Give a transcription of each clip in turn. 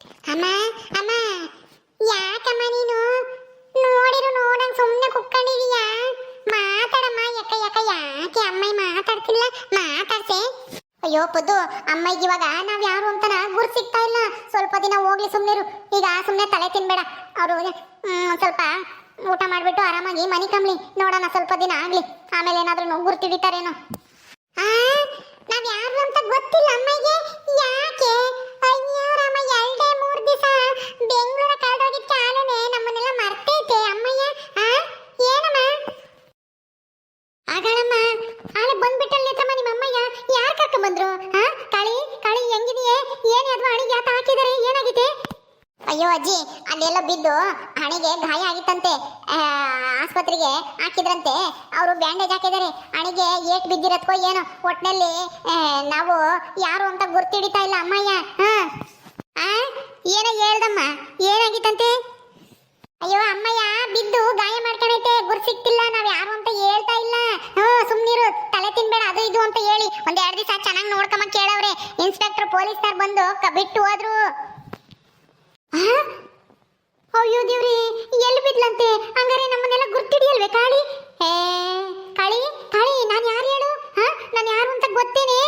ಅಮ್ಮ ಅಮ್ಮ, ಯಾಕಮ್ಮ ನೀನು? ನೋಡಿರು ನೋಡಂಗ್ ಸುಮ್ಮನೆ ಕುತ್ಕೊಂಡಿದೀಯಾ? ಮಾತಾಡಮ್ಮ, ಯಾಕ ಯಾಕ, ಯಾಕೆ ಅಮ್ಮ ಮಾತಾಡ್ತಿಲ್ಲ? ಮಾತಾಡ್ಸೆ. ಅಯ್ಯೋ, ಪದ್ದು ಅಮ್ಮಯ್ಯ ಇವಾಗ ನಾವ್ ಯಾರು ಅಂತನ ಗುರು ಸಿಗ್ತಾ ಇಲ್ಲ. ಸ್ವಲ್ಪ ದಿನ ಹೋಗ್ಲಿ ಸುಮ್ನಿರು ಈಗ ಸುಮ್ಮನೆ ತಲೆ ತಿನ್ಬೇಡ. ಅವರು ಸ್ವಲ್ಪ ಊಟ ಮಾಡ್ಬಿಟ್ಟು ಆರಾಮಾಗಿ ಮನಿ ಕಂಬ್ಲಿ ನೋಡೋಣ, ಸ್ವಲ್ಪ ದಿನ ಆಗ್ಲಿ. ಆಮೇಲೆ ಏನಾದ್ರೂ ಗುರ್ತಿಡಿತಾರೇನೋ ಆ, ನಾವ್ ಯಾರು ಅಂತ ಗೊತ್ತಿಲ್ಲ ಅಮ್ಮಗೆ. ಯಾಕೆ ಅಯ್ಯೋ ರಾಮ ಎರಡೇ ಮೂರ್ ದಿವಸ ಬೆಂಗಳೂರ ಕಳೆದೋಗಿದ್ ಕಾಲನೇ ನಮ್ಮನ್ನೆಲ್ಲ ಮರ್ತೈತೆ ಅಮ್ಮಯ್ಯ ಆ ಏನಮ್ಮ ಆಗಳಮ್ಮ ಆಳೆ ಬಂದ್ಬಿಟ್ಟಲ್ಲಿ ಹತ್ರಮ್ಮ ನಿಮ್ಮ ಅಮ್ಮಯ್ಯ ಯಾರು ಕರ್ಕೊಂಡ್ ಬಂದ್ರು ಆ ಕಾಳಿ ಕಾಳಿ ಹೆಂಗಿದೆಯೇ ಏನೇ ಅದು ಅಣಿಗೆ ಯಾತ ಹಾಕಿದಾರೆ ಏನಾಗಿದೆ ಅಯ್ಯೋ ಅಜ್ಜಿ, ಅಲ್ಲೆಲ್ಲ ಬಿದ್ದು ಹಣೆಗೆ ಗಾಯ ಆಗಿತ್ತಂತೆ. ಆಸ್ಪತ್ರೆಗೆ ಹಾಕಿದ್ರಂತೆ. ಅವರು ಬ್ಯಾಂಡೇಜ್ ಹಾಕಿದ್ದಾರೆ. ಹಣೆಗೆ ಏಟ್ ಬಿದ್ದಿರತ್ಕೋ ಏನೋ ಒಟ್ನಲ್ಲಿ ನಾವು ಯಾರು ಅಂತ ಗುರ್ತಿಡಿತಾ ಇಲ್ಲ ಅಮ್ಮಯ್ಯ. ಹಾ? ಏನೋ ಹೇಳ್ದಮ್ಮ, ಏನಾಗಿತ್ತಂತೆ? ಅಯ್ಯೋ ಅಮ್ಮಯ್ಯ, ಬಿದ್ದು ಗಾಯ ಮಾಡ್ಕೊಂಡೈತೆ. ಗುರು ಸಿಕ್ತಿಲ್ಲ, ನಾವ್ ಯಾರು ಅಂತ ಹೇಳ್ತಾ ಇಲ್ಲ. ಹ್ಞೂ ಸುಮ್ನಿರು, ತಲೆ ತಿನ್ಬೇಡ, ಅದು ಇದು ಅಂತ ಹೇಳಿ. ಒಂದ್ ಎರಡ್ ದಿವಸ ಚೆನ್ನಾಗಿ ನೋಡ್ಕೊಂಬ ಕೇಳವ್ರೆ. ಇನ್ಸ್ಪೆಕ್ಟರ್, ಪೊಲೀಸ್ನವ್ರು ಬಂದು ಬಿಟ್ಟು ಹೋದ್ರು? ಅಯ್ಯೋ ದೇವ್ರಿ ಎಲ್ಲಿ ಬಿದ್ಲಂತೆ? ಹಂಗಾರೆ ನಮ್ಮನ್ನೆಲ್ಲ ಗುರ್ತಿಡಿಯಲ್ವೇ ಕಾಳಿ? ಹೇ, ಕಾಳಿ ಕಾಳಿ, ನಾನು ಯಾರು ಹೇಳು? ಹಾ? ನಾನು ಯಾರು ಅಂತ ಗೊತ್ತೇನೆ?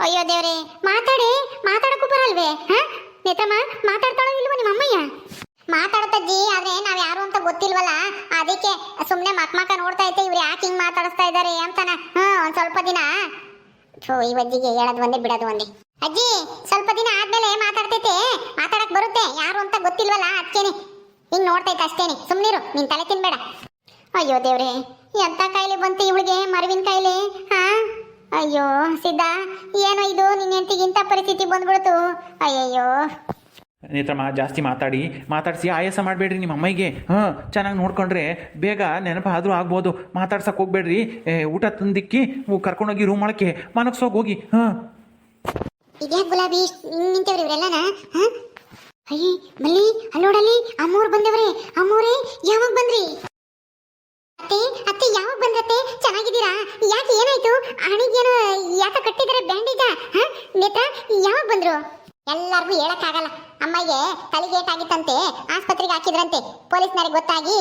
ಅಯ್ಯೋ ದೇವ್ರೆ, ಮಾತಾಡಿ, ಮಾತಾಡಕ್ಕೂ ಬರಲ್ವೇ? ಹಾ? ನೇತಮ್ಮ, ಮಾತಾಡ್ತಾಳೋ ಇಲ್ವೋ ನಿಮ್ಮ ಅಮ್ಮಯ್ಯ? ಮಾತಾಡ್ತಜ್ಜಿ ಆದ್ರೆ ನಾವ್ ಯಾರು ಅಂತ ಗೊತ್ತಿಲ್ವಲ್ಲ? ಅದಕ್ಕೆ ಸುಮ್ನೆ ಮಕ್ ಮಕ ನೋಡ್ತಾ ಇದ್ದೆ, ಇವ್ರು ಯಾಕೆ ಹಿಂಗ್ ಮಾತಾಡಿಸ್ತಾ ಇದಾರೆ ಅಂತಾನ. ಹ್ಮ್, ಒಂದ್ ಸ್ವಲ್ಪ ದಿನ. ಥೋ, ಈ ಅಜ್ಜಿಗೆ ಹೇಳೋದು ಒಂದೇ, ಬಿಡೋದು ಒಂದೇ. ಅಜ್ಜಿ, ಸ್ವಲ್ಪ ದಿನ ಆದ್ಮೇಲೆ ಮಾತಾಡ್ತೈತೆ ಮಾತಾಡಕ್ ಬರುತ್ತೆ ಯಾರು ಅಂತ ಗೊತ್ತಿಲ್ವಲ್ಲ ಅದಕ್ಕೇನೆ ಹಿಂಗ್ ನೋಡ್ತೈತೆ ಅಷ್ಟೇನೆ. ಸುಮ್ನಿರು ನಿನ್ ತಲೆ ತಿನ್ಬೇಡ. ಅಯ್ಯೋ ದೇವ್ರೆ ಎಂತ ಕಾಯಿಲೆ ಬಂತು ಇವಳಿಗೆ ಮರವಿನ ಕಾಯಿಲೆ? ಹಾ? ಅಯ್ಯೋ ಸಿದ್ಧ ಏನೋ ಇದು? ನಿನ್ನ ಇಂಥ ಪರಿಸ್ಥಿತಿ ಬಂದ್ಬಿಡ್ತು. ಅಯ್ಯಯ್ಯೋ. ನೇತ್ರಮ್ಮ ಜಾಸ್ತಿ ಮಾತಾಡಿ ಮಾತಾಡಿಸಿ ಆಯಾಸ ಮಾಡಬೇಡ್ರಿ ನಿಮ್ಮ ಅಮ್ಮಗೆ. ಹಾಂ ಚೆನ್ನಾಗಿ ನೋಡ್ಕೊಂಡ್ರೆ ಬೇಗ ನೆನಪಾದರೂ ಆಗ್ಬೋದು. ಮಾತಾಡ್ಸಕ್ಕೆ ಹೋಗ್ಬೇಡ್ರಿ. ಊಟ ತಂದಿಕ್ಕಿ ಕರ್ಕೊಂಡೋಗಿ ರೂಮ್ ಒಳಕ್ಕೆ ಮನಗ್ಸೋಗಿ ಹೋಗಿ. ಹಾಂ. ಇದ್ಯಾಕ್ ಗುಲಾಬಿ ನಿಂತವ್ರಿ ಇವ್ರೆಲ್ಲನ? ಹ? ಅಯ್ಯ, ಮಲ್ಲಿ ಅಲ್ಲೋಡಲ್ಲಿ ಅಮ್ಮೋರ್ ಬಂದವ್ರೆ ಅಮ್ಮೋರೇ ಯಾವಾಗ ಬಂದ್ರಿ? ಅತ್ತೆ ಅತ್ತೆ, ಯಾವಾಗ ಬಂದ್ರತ್ತೆ? ಚೆನ್ನಾಗಿದ್ದೀರಾ? ಯಾಕೆ ಏನಾಯ್ತು? ಹಣಿಗೇನು ಯಾಕ ಕಟ್ಟಿದ್ದಾರೆ ಬ್ಯಾಂಡೇಜ? ಹಾ? ನೇತ್ರ, ಯಾವಾಗ ಬಂದ್ರು? ಎಲ್ಲರಿಗೂ ಹೇಳಕ್ಕಾಗಲ್ಲ. ಅಮ್ಮಗೆ ತಲೆಗೇಟ್ ಆಗಿತ್ತಂತೆ, ಆಸ್ಪತ್ರೆಗೆ ಹಾಕಿದ್ರಂತೆ. ಪೊಲೀಸ್ನರಿಗೆ ಗೊತ್ತಾಗಿ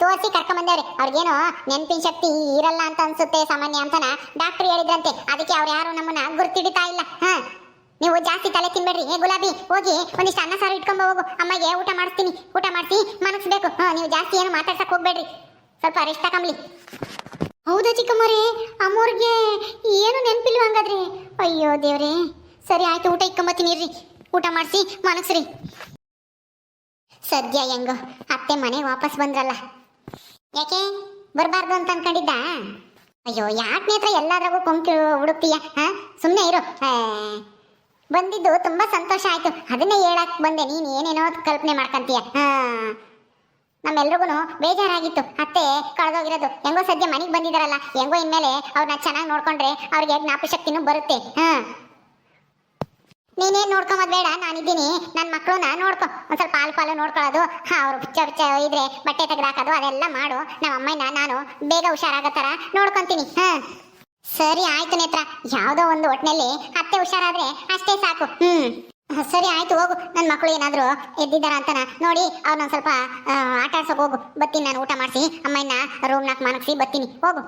ತೋರಿಸಿ ಕರ್ಕೊಂಬಂದವ್ರೆ. ಅವ್ರಿಗೇನೋ ನೆನಪಿನ ಶಕ್ತಿ ಇರಲ್ಲ ಅಂತ ಅನ್ಸುತ್ತೆ ಸಾಮಾನ್ಯ ಅಂತನ ಡಾಕ್ಟರ್ ಹೇಳಿದ್ರಂತೆ. ಅದಕ್ಕೆ ಅವ್ರು ಯಾರು ನಮ್ಮನ್ನ ಗುರ್ತಿಡಿತಾ ಇಲ್ಲ. ಹಾ? ನೀವು ಜಾಸ್ತಿ ತಲೆ ತಿನ್ಬೇಡ್ರಿ. ಏ ಗುಲಾಬಿ, ಹೋಗಿ ಒಂದಿಷ್ಟು ಅನ್ನ ಸಾರು ಇಟ್ಕೊಂಡ್ ಹೋಗು. ಅಮ್ಮಗೆ ಊಟ ಮಾಡಿಸ್ತೀನಿ. ಊಟ ಮಾಡಿಸಿ ಮನಸ್ಬೇಕು ಹಾ, ನೀವು ಜಾಸ್ತಿ ಏನು ಮಾತಾಡ್ಸಕ್ ಹೋಗ್ಬೇಡ್ರಿ. ಸ್ವಲ್ಪ ರೆಸ್ಟ್ ತಕೊಂಬ್ಲಿ ಹೌದಾ ಚಿಕ್ಕಮ್ಮರೇ? ಅಮ್ಮೋರ್ಗೆ ಏನು ನೆನಪಿಲ್ವ ಹಂಗಾದ್ರಿ? ಅಯ್ಯೋ ದೇವ್ರೇ. ಸರಿ ಆಯ್ತು, ಊಟ ಇಟ್ಕೊಂಬತ್ತೀನಿ ಇರ್ರಿ. ಊಟ ಮಾಡಿಸಿ ಮನಸ್ರಿ ಸದ್ಯ ಹೆಂಗೋ, ಅತ್ತೆ ಮನೆಗೆ ವಾಪಸ್ ಬಂದ್ರಲ್ಲ. ಯಾಕೆ? ಬರಬಾರ್ದು ಅಂತ ಅನ್ಕೊಂಡಿದ್ದ? ಅಯ್ಯೋ, ಯಾಕೆ ನೇತ್ರ ಎಲ್ಲಾದ್ರಾಗೂ ಕೊಂಕು ಹುಡುಕ್ತೀಯ? ಹಾ ಸುಮ್ಮನೆ ಇರು. ಬಂದಿದ್ದು ತುಂಬಾ ಸಂತೋಷ ಆಯ್ತು. ಅದನ್ನೇ ಹೇಳಕ್ ಬಂದೆ. ನೀನ್ ಏನೇನೋ ಕಲ್ಪನೆ ಮಾಡ್ಕಂತೀಯ? ಹಾ. ನಮ್ಮೆಲ್ರಿಗೂ ಬೇಜಾರಾಗಿತ್ತು. ಅತ್ತೆ ಕಳೆದೋಗಿರೋದು. ಹೆಂಗೋ ಸದ್ಯ ಮನೆಗೆ ಬಂದಿದಾರಲ್ಲ. ಹೆಂಗೋ ಇನ್ಮೇಲೆ ಅವ್ರನ್ನ ಚೆನ್ನಾಗಿ ನೋಡ್ಕೊಂಡ್ರೆ ಅವ್ರಿಗೆ ಜ್ಞಾಪಶಕ್ತಿನೂ ಬರುತ್ತೆ. ಹಾ. ನೀನೇನ್ ಬೇಡ ನಾನಿದ್ದೀನಿ. ನನ್ನ ಮಕ್ಕಳನ್ನ ನೋಡ್ಕೊ. ಒಂದ್ ಸ್ವಲ್ಪ ಹಾಲು ಪಾಲು ನೋಡ್ಕೊಳ್ಳೋದು. ಹಾ, ಅವ್ರು ಪಿಚ್ಚ ಪಿಚ್ಚ ಇದ್ರೆ ಬಟ್ಟೆ ತೆಗೆದಾಕೋದು, ಅದೆಲ್ಲ ಮಾಡು. ನಮ್ಮ ಅಮ್ಮನ ನಾನು ಬೇಗ ಹುಷಾರಾಗೋ ಥರ ನೋಡ್ಕೊಂತೀನಿ. ಹಾ. ಸರಿ ಆಯ್ತು ನೇತ್ರ. ಯಾವುದೋ ಒಂದು ಒಟ್ನಲ್ಲಿ ಅತ್ತೆ ಹುಷಾರಾದ್ರೆ ಅಷ್ಟೇ ಸಾಕು. ಹ್ಮ್. ಸರಿ ಆಯ್ತು, ಹೋಗು. ನನ್ನ ಮಕ್ಕಳು ಏನಾದ್ರು ಎದ್ದಿದಾರ ಅಂತನ ನೋಡಿ ಅವ್ರನ್ನ ಸ್ವಲ್ಪ ಆಟ ಆಡ್ಸಕ್ ಹೋಗು. ಬರ್ತೀನಿ ನಾನು, ಊಟ ಮಾಡಿಸಿ. ಅಮ್ಮನ್ನ ನಾಕ್ ಮನಗಿಸಿ ಬತ್ತೀನಿ. ಹೋಗು.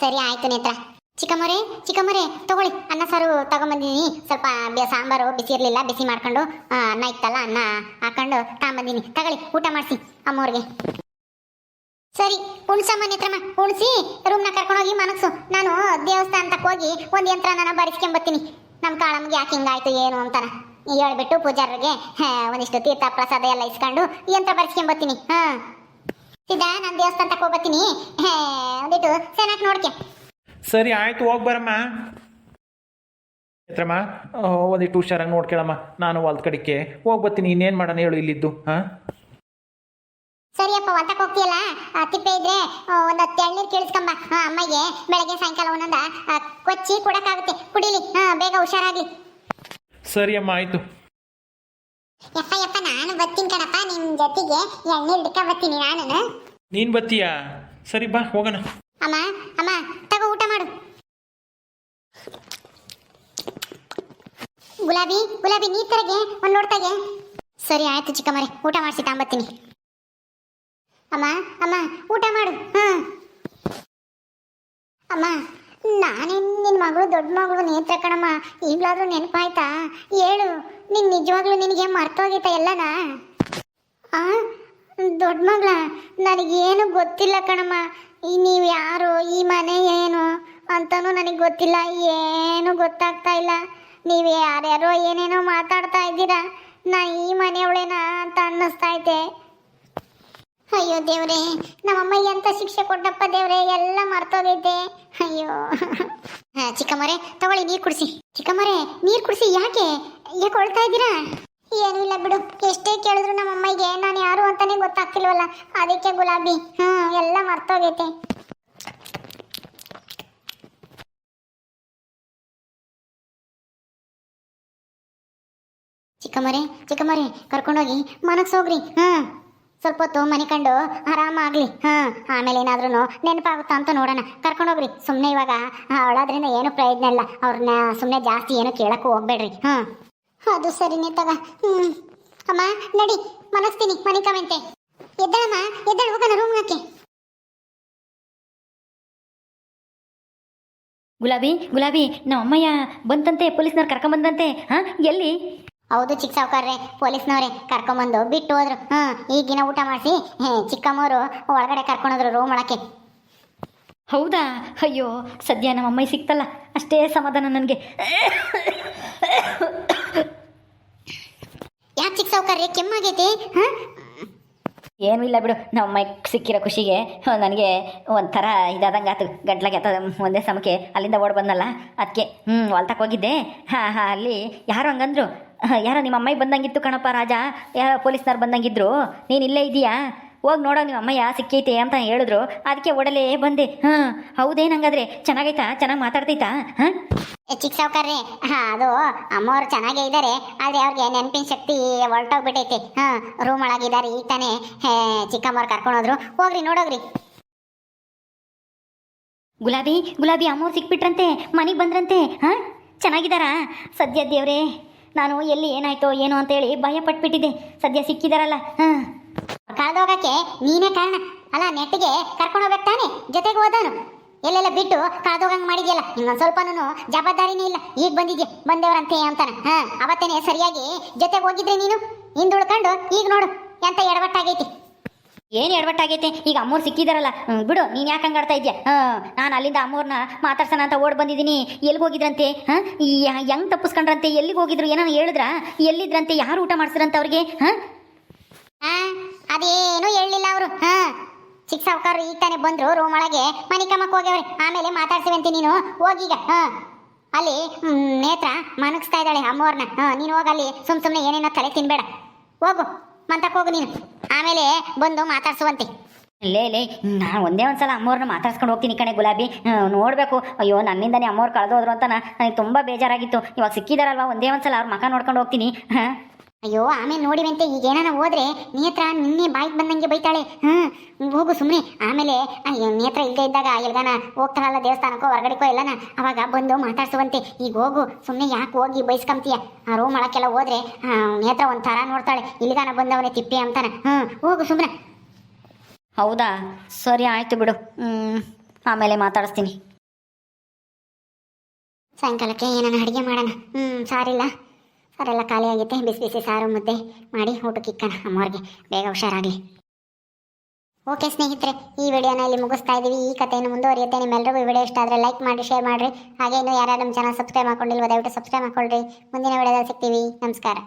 ಸರಿ ಆಯ್ತು ನೇತ್ರ. ಚಿಕ್ಕಮ್ಮರೇ ಚಿಕ್ಕಮ್ಮರೇ, ತಗೊಳ್ಳಿ. ಅನ್ನ ಸಾರು ತಗೊಂಬಂದಿನಿ ಸ್ವಲ್ಪ ಸಾಂಬಾರು ಬಿಸಿ ಇರಲಿಲ್ಲ, ಬಿಸಿ ಮಾಡ್ಕೊಂಡು ಅನ್ನ ಇತ್ತಲ್ಲ, ಅನ್ನ ಹಾಕೊಂಡು ತಗೊಂಬಂದಿನಿ ತಗೊಳ್ಳಿ, ಊಟ ಮಾಡಿಸಿ, ಅಮ್ಮವ್ರಿಗೆ. ಸರಿ ಉಣ್ಸಮ್ಮ ನೇತ್ರಮ್ಮ ಉಣ್ಸಿ. ರೂಮ್ನ ಕರ್ಕೊಂಡೋಗಿ ಮನಸ್ಸು ನಾನು ದೇವಸ್ಥಾನಕ್ಕೆ ಹೋಗಿ ಒಂದು ಯಂತ್ರ ನಾನು ಬರಿಸ್ಕೊಂಬತ್ತೀನಿ. ನಮ್ಮ ಕಾಳಮ್ಗೆ ಯಾಕೆ ಹಿಂಗಾಯ್ತು ಏನು ಅಂತಾನ. ಹೇಳ್ಬಿಟ್ಟು ಪೂಜಾರರಿಗೆ ಒಂದಿಷ್ಟು ತೀರ್ಥ ಪ್ರಸಾದ ಎಲ್ಲ ಇಸ್ಕೊಂಡು ಯಂತ್ರ ಬರ್ಸ್ಕೊಂಬತ್ತೀನಿ. ಹಾ. ಇದ ನಾನು ದೇವಸ್ಥಾನಕ್ಕೆ ಹೋಗ್ಬತ್ತೀನಿ. ಹೇ, ಒಂದಿಟ್ಟು ಚೆನ್ನಾಗಿ ನೋಡ್ಕೆ. ಸರಿ ಆಯ್ತು ಹೋಗಿ ಬರಮ್ಮ. ನೇತ್ರಮ್ಮ ಆ, ಒಂದಿಟ್ಟು ಹುಷಾರಾಗಿ ನೋಡ್ಕೇಳಮ್ಮ ನಾನು ಹೊಲ್ದ ಕಡೆಗೆ ಹೋಗಿ ಬರ್ತೀನಿ ಇನ್ನೇನು ಮಾಡೋಣ ಹೇಳು ಇಲ್ಲಿದ್ದು ಹಾಂ? ಸರಿಯಪ್ಪ ಹೊಲ್ತಕ್ಕೆ ಹೋಗ್ತೀಯಲ್ಲ? ತಿಪ್ಪೆ ಇದ್ರೆ ಒಂದು ಹತ್ತು ಎಳ್ನೀರು ಕೇಳಿಸ್ಕೊಂಬ. ಹಾ, ಅಮ್ಮಗೆ ಬೆಳಗ್ಗೆ ಸಾಯಂಕಾಲ ಒಂದೊಂದ ಕೊಚ್ಚಿ ಕೊಡಕ್ಕಾಗುತ್ತೆ. ಕುಡಿಲಿ ಹಾ ಬೇಗ ಹುಷಾರಾಗ್ಲಿ. ಸರಿ ಅಮ್ಮ ಆಯ್ತು. ಯಪ್ಪ ಯಪ್ಪ ನಾನು ಬರ್ತೀನಿ ಕಣಪ್ಪ ನಿಮ್ ಜೊತೆಗೆ ಎಳ್ನೀರು ಹಿಡ್ಕ ಬರ್ತೀನಿ ನಾನು. ನೀನು ಬತ್ತೀಯಾ? ಸರಿ ಬಾ ಹೋಗೋಣ. ಅಮ್ಮ ಅಮ್ಮ ತಗೋ ಊಟ ಮಾಡು. ಗುಲಾಬಿ ಗುಲಾಬಿ ನೀ ತರಗೆ ಒಂದ್ ನೋಡ್ತಾಗೆ. ಸರಿ ಆಯ್ತು ಚಿಕ್ಕಮ್ಮರೆ ಊಟ ಮಾಡಿಸಿ ತಾಂಬತ್ತೀನಿ ಅಮ್ಮ ಅಮ್ಮ, ಊಟ ಮಾಡು. ಹ್ಮ್. ಅಮ್ಮ ನಾನೇ ನಿನ್ನ ಮಗಳು, ದೊಡ್ಡ ಮಗಳು ನೇತ್ರ ಕಣಮ್ಮ. ಈಗಲಾದ್ರೂ ನೆನಪಾಯ್ತಾ? ಹೇಳು, ನಿನ್ ನಿಜವಾಗ್ಲೂ ನಿನಗೆ ಮರ್ತೋಗಿತ್ತ ಎಲ್ಲನಾ? ಆ, ದೊಡ್ಡ ಮಗಳ, ನನಗೇನು ಗೊತ್ತಿಲ್ಲ ಕಣಮ್ಮ. ಈ ನೀವು ಯಾರು, ಈ ಮನೆ ಏನು ಅಂತನೂ ನನಗೆ ಗೊತ್ತಿಲ್ಲ, ಏನು ಗೊತ್ತಾಗ್ತಾ ಇಲ್ಲ. ನೀವು ಯಾರ್ಯಾರೋ ಏನೇನೋ ಮಾತಾಡ್ತಾ ಇದ್ದೀರಾ. ನಾ ಈ ಮನೆಯವಳೇನಾ ಅಂತ ಅನ್ನಿಸ್ತಾ ಐತೆ. ಅಯ್ಯೋ ದೇವ್ರೆ ನಮ್ಮಮ್ಮ ಎಂತ ಶಿಕ್ಷೆ ಕೊಟ್ಟಪ್ಪ ದೇವ್ರೆ, ಎಲ್ಲ ಮರ್ತೋಗೈತೆ. ಅಯ್ಯೋ. ಚಿಕ್ಕಮ್ಮರೆ, ತಗೊಳ್ಳಿ ನೀರು ಕುಡಿಸಿ. ಚಿಕ್ಕಮ್ಮರೆ, ನೀರು ಕುಡಿಸಿ, ಯಾಕೆ? ಯಾಕೆ ಹೊಳ್ತಾ ಇದ್ದೀರಾ? ಏನಿಲ್ಲ ಇಲ್ಲ ಬಿಡು, ಎಷ್ಟೇ ಕೇಳಿದ್ರು ನಮ್ಮಮ್ಮಗೆ ನಾನು ಯಾರು ಅಂತಾನೆ ಗೊತ್ತಾಗ್ತಿಲ್ವಲ್ಲ, ಅದಕ್ಕೆ ಗುಲಾಬಿ. ಹ್ಞೂ, ಎಲ್ಲ ಮರ್ತೋಗೈತೆ. ಚಿಕ್ಕಮ್ಮರೆ ಚಿಕ್ಕಮ್ಮರೆ, ಕರ್ಕೊಂಡೋಗಿ ಹೋಗ್ರಿ ಹ್ಮ್ ಸ್ವಲ್ಪ ಹೊತ್ತು ಮನೆ ಕಂಡು ಆರಾಮಾಗ್ಲಿ. ಹಾ ಆಮೇಲೆ ಏನಾದ್ರೂ ನೆನಪಾಗುತ್ತಾ ಅಂತ ನೋಡೋಣ. ಕರ್ಕೊಂಡೋಗ್ರಿ. ಸುಮ್ಮನೆ ಇವಾಗ ಅವಳಾದ್ರಿಂದ ಏನು ಪ್ರಯೋಜನ ಇಲ್ಲ. ಅವ್ರನ್ನ ಸುಮ್ಮನೆ ಜಾಸ್ತಿ ಏನು ಕೇಳಕ್ಕೂ ಹೋಗ್ಬೇಡ್ರಿ. ಹಾ. ಅದು ಸರಿ ತಗ. ಹ್ಮ್. ಅಮ್ಮ ನಡಿ. ಮನಸ್ತೀನಿ ಮನೆ ಕಮೆಂತೆ. ಎದ್ದಳಮ್ಮ ಎದ್ದಳು. ಹೋಗೋಣ ರೂಮ್ ಹಾಕಿ. ಗುಲಾಬಿ ಗುಲಾಬಿ ನಮ್ಮ ಅಮ್ಮಯ್ಯ ಬಂತಂತೆ ಪೊಲೀಸ್ನವ್ರು ಕರ್ಕೊಂಬಂದಂತೆ ಹಾ ಎಲ್ಲಿ? ಹೌದು ಚಿಕ್ಕ ಸಾವುಕಾರ್ರೆ ಪೊಲೀಸ್ನವ್ರೆ ಕರ್ಕೊಂಬಂದು ಬಿಟ್ಟು ಹೋದ್ರು. ಹ್ಞೂ ಈಗಿನ ಊಟ ಮಾಡಿಸಿ ಚಿಕ್ಕಮ್ಮವರು ಒಳಗಡೆ ಕರ್ಕೊಂಡೋದ್ರು ರೂಮ್ ಒಳಕ್ಕೆ. ಹೌದಾ? ಅಯ್ಯೋ ಸದ್ಯ ನಮ್ಮ ಅಮ್ಮಯ್ಯ ಸಿಕ್ತಲ್ಲ ಅಷ್ಟೇ ಸಮಾಧಾನ ನನಗೆ. ಯಾಕೆ ಚಿಕ್ಕ ಸಾವುಕಾರ್ರೆ ಕೆಮ್ಮಾಗೈತಿ ಹಾ? ಏನೂ ಇಲ್ಲ ಬಿಡು ನಮ್ಮ ಮೈಕ್ ಸಿಕ್ಕಿರೋ ಖುಷಿಗೆ ನನಗೆ ಒಂಥರ ಇದಾದಂಗೆ ಆತು ಗಂಟ್ಲಾಗೆ ಆತ ಒಂದೇ ಸಮಕ್ಕೆ ಅಲ್ಲಿಂದ ಓಡ್ ಬಂದಲ್ಲ ಅದಕ್ಕೆ ಹ್ಞೂ ಹೊಲ್ತಕ್ಕೆ ಹೋಗಿದ್ದೆ. ಹಾಂ ಹಾಂ, ಅಲ್ಲಿ ಯಾರು ಹಂಗಂದ್ರು, ಯಾರೋ ನಿಮ್ಮ ಅಮ್ಮಾಯಿ ಬಂದಂಗಿತ್ತು ಕಣಪ್ಪ ರಾಜ, ಯಾರೋ ಪೊಲೀಸ್ನವ್ರು ಬಂದಂಗಿದ್ರು, ನೀನು ಇಲ್ಲೇ ಇದೀಯಾ ಹೋಗಿ ನೋಡೋ ನಿಮ್ಮ ಅಮ್ಮಯ್ಯ ಸಿಕ್ಕೈತೆ ಅಂತ ಹೇಳಿದ್ರು ಅದಕ್ಕೆ ಓಡಲೇ ಬಂದೆ. ಹಾಂ ಹೌದೇನು ಹಂಗಾದ್ರೆ ಚೆನ್ನಾಗೈತಾ? ಚೆನ್ನಾಗಿ ಮಾತಾಡ್ತೈತಾ? ಹಾಂ? ಚಿಕ್ಕ ಸಾವುಕಾರ್ರಿ. ಹಾ ಅದು ಅಮ್ಮವ್ರು ಚೆನ್ನಾಗೇ ಇದ್ದಾರೆ ಆದ್ರೆ ಅವ್ರಿಗೆ ನೆನಪಿನ ಶಕ್ತಿ ಹೊರಟೋಗ್ಬಿಟ್ಟೈತಿ ಹಾ ರೂಮ್ ಒಳಗಿದ್ದಾರೆ ಈಗ ತಾನೇ ಹೇ, ಚಿಕ್ಕಮ್ಮವ್ರು ಕರ್ಕೊಂಡೋದ್ರು ಹೋಗ್ರಿ ನೋಡೋಗ್ರಿ. ಗುಲಾಬಿ ಗುಲಾಬಿ ಅಮ್ಮವ್ರು ಸಿಕ್ಬಿಟ್ರಂತೆ ಮನೆಗೆ ಬಂದ್ರಂತೆ ಹಾ? ಚೆನ್ನಾಗಿದ್ದಾರಾ ಸದ್ಯ ದೇವ್ರೇ ನಾನು ಎಲ್ಲಿ ಏನಾಯ್ತೋ ಏನೋ ಅಂತೇಳಿ ಭಯ ಪಟ್ಬಿಟ್ಟಿದ್ದೆ ಸದ್ಯ ಸಿಕ್ಕಿದಾರಲ್ಲ ಹಾ? ಕಳೆದೋಗಕ್ಕೆ ನೀನೇ ಕಾರಣ. ಅಲ್ಲ ನೆಟ್ಟಿಗೆ ಕರ್ಕೊಂಡು ಹೋಗ್ಬೇಕು ತಾನೆ ಜೊತೆಗೆ ಹೋದವನು. ಎಲ್ಲೆಲ್ಲ ಬಿಟ್ಟು ಕಳೆದೋಗಂಗ್ ಮಾಡಿದ್ಯಲ್ಲ ಇನ್ನೊಂದ್ ಸ್ವಲ್ಪನೂ ಜವಾಬ್ದಾರಿನೇ ಇಲ್ಲ. ಈಗ ಬಂದಿದ್ಯ? ಬಂದೇವ್ರಂತೆ ಅಂತಾನೆ. ಹಾಂ ಅವತ್ತೇನೆ ಸರಿಯಾಗಿ ಜೊತೆಗೆ ಹೋಗಿದ್ರೆ ನೀನು? ಹಿಂದುಳ್ಕೊಂಡು ಈಗ ನೋಡು ಎಂತ ಎಡವಟ್ಟಾಗೈತಿ. ಏನು ಎಡವಟ್ಟಾಗೈತೆ? ಈಗ ಅಮ್ಮವ್ರು ಸಿಕ್ಕಿದಾರಲ್ಲ. ಬಿಡು ನೀನು ಯಾಕೆ ಹಂಗಾಡ್ತಾ ಇದ್ಯಾ? ಹಾಂ ನಾನು ಅಲ್ಲಿಂದ ಅಮ್ಮೋರ್ನ ಮಾತಾಡ್ಸೋಣ ಅಂತ ಓಡ್ ಬಂದಿದ್ದೀನಿ. ಎಲ್ಲಿಗೆ ಹೋಗಿದ್ರಂತೆ? ಹಾಂ ಹೆಂಗೆ ತಪ್ಪಿಸ್ಕೊಂಡ್ರಂತೆ? ಎಲ್ಲಿಗೆ ಹೋಗಿದ್ರು? ಏನೋ ಹೇಳಿದ್ರ? ಎಲ್ಲಿದ್ರಂತೆ? ಯಾರು ಊಟ ಮಾಡ್ಸಿರಂತ ಅವ್ರಿಗೆ? ಹಾಂ? ಹಾಂ ಅದೇನು ಹೇಳಲಿಲ್ಲ ಅವರು. ಹಾ ಚಿಕ್ಕ ಸಾವುಕಾರರು ಈಗ ತಾನೇ ಬಂದ್ರು ರೂಮ್ ಒಳಗೆ. ಮನೆ ಕಮ್ಮಕ್ ಹೋಗ್ಯವ್ರೆ. ಆಮೇಲೆ ಮಾತಾಡ್ಸಿವಂತೆ ನೀನು. ಹೋಗೀಗ ಹಾ. ಅಲ್ಲಿ ನೇತ್ರ ಮನಗಿಸ್ತಾ ಇದ್ದಾಳೆ ಅಮ್ಮವ್ರನ್ನ ಹಾ, ನೀನು ಹೋಗಲ್ಲಿ ಸುಮ್ ಸುಮ್ಮನೆ ಏನೇನೋ ತಲೆ ತಿನ್ಬೇಡ. ಹೋಗು. ಮಂತಕ್ಕೆ ಹೋಗು ನೀನು. ಆಮೇಲೆ ಬಂದು ಮಾತಾಡ್ಸುವಂತೆ. ಲೇ ಲೇ ನಾನು ಒಂದೇ ಒಂದ್ಸಲ ಅಮ್ಮವ್ರನ್ನ ಮಾತಾಡ್ಸ್ಕೊಂಡು ಹೋಗ್ತೀನಿ ಕಣೆ ಗುಲಾಬಿ. ನೋಡ್ಬೇಕು. ಅಯ್ಯೋ, ನನ್ನಿಂದನೇ ಅಮ್ಮವ್ರು ಕಳೆದೋದ್ರು ಅಂತ ನನಗೆ ತುಂಬ ಬೇಜಾರಾಗಿತ್ತು. ಇವಾಗ ಸಿಕ್ಕಿದಾರಲ್ವಾ? ಒಂದೇ ಒಂದ್ಸಲ ಅವ್ರ ಮಕ ನೋಡ್ಕೊಂಡು ಹೋಗ್ತೀನಿ. ಹಾಂ. ಅಯ್ಯೋ ಆಮೇಲೆ ನೋಡಿವಂತೆ ಈಗ ಏನಾನ ಹೋದ್ರೆ ನೇತ್ರ ನಿನ್ನೆ ಬಾಯಿಗೆ ಬಂದಂಗೆ ಬೈತಾಳೆ. ಹ್ಮ್ ಹೋಗು ಸುಮ್ಮನೆ ಆಮೇಲೆ ನೇತ್ರ ಇಲ್ಲದೆ ಇದ್ದಾಗ ಎಲ್ಗಾನ ಹೋಗ್ತಾಳಲ್ಲ ದೇವಸ್ಥಾನಕ್ಕೋ ಹೊರಗಡೆಕೋ ಇಲ್ಲನ ಅವಾಗ ಬಂದು ಮಾತಾಡ್ಸುವಂತೆ. ಈಗ ಹೋಗು ಸುಮ್ಮನೆ ಯಾಕೆ ಹೋಗಿ ಬೈಸ್ಕೊಂತೀಯ? ಆ ರೂಮ್ ಒಳಕ್ಕೆಲ್ಲ ಹೋದ್ರೆ ನೇತ್ರ ಒಂಥರ ನೋಡ್ತಾಳೆ. ಇಲ್ಲಿಗಾನ ಬಂದವನೇ ತಿಪ್ಪಿ ಅಂತಾನ. ಹ್ಮ್ ಹೋಗು ಸುಮ್ಮನೆ ಹೌದಾ? ಸರಿ ಆಯಿತು ಬಿಡು. ಹ್ಮ್, ಆಮೇಲೆ ಮಾತಾಡಿಸ್ತೀನಿ. ಸಾಯಂಕಾಲಕ್ಕೆ ಏನಾನ ಅಡುಗೆ ಮಾಡೋಣ. ಹ್ಮ್ ಸಾರಿಲ್ಲ. ಸಾರೆಲ್ಲ ಖಾಲಿ ಆಗೈತೆ ಬಿಸಿ ಬಿಸಿ ಸಾರು ಮುದ್ದೆ ಮಾಡಿ ಊಟಕ್ಕೆ ಇಕ್ಕಣ ಅಮ್ಮವ್ರಿಗೆ. ಬೇಗ ಹುಷಾರಾಗಲಿ. ಓಕೆ ಸ್ನೇಹಿತರೆ, ಈ ವಿಡಿಯೋನ ಇಲ್ಲಿ ಮುಗಿಸ್ತಾ ಇದ್ದೀವಿ ಈ ಕಥೆಯನ್ನು ಮುಂದುವರಿಯುತ್ತೆ. ನಿಮ್ಮೆಲ್ಲರಿಗೂ ಈ ವಿಡಿಯೋ ಇಷ್ಟ ಆದರೆ ಲೈಕ್ ಮಾಡಿ, ಶೇರ್ ಮಾಡಿರಿ. ಹಾಗೆ ಇನ್ನು ಯಾರು ನಮ್ಮ ಚಾನಲ್ ಸಬ್ಸ್ಕ್ರೈಬ್ ಮಾಡ್ಕೊಂಡಿಲ್ವ, ದಯವಿಟ್ಟು ಸಬ್ಸ್ಕ್ರೈಬ್ ಮಾಡ್ಕೊಳ್ಳ್ರಿ ಮುಂದಿನ ವಿಡಿಯೋದಲ್ಲಿ ಸಿಗ್ತೀವಿ. ನಮಸ್ಕಾರ.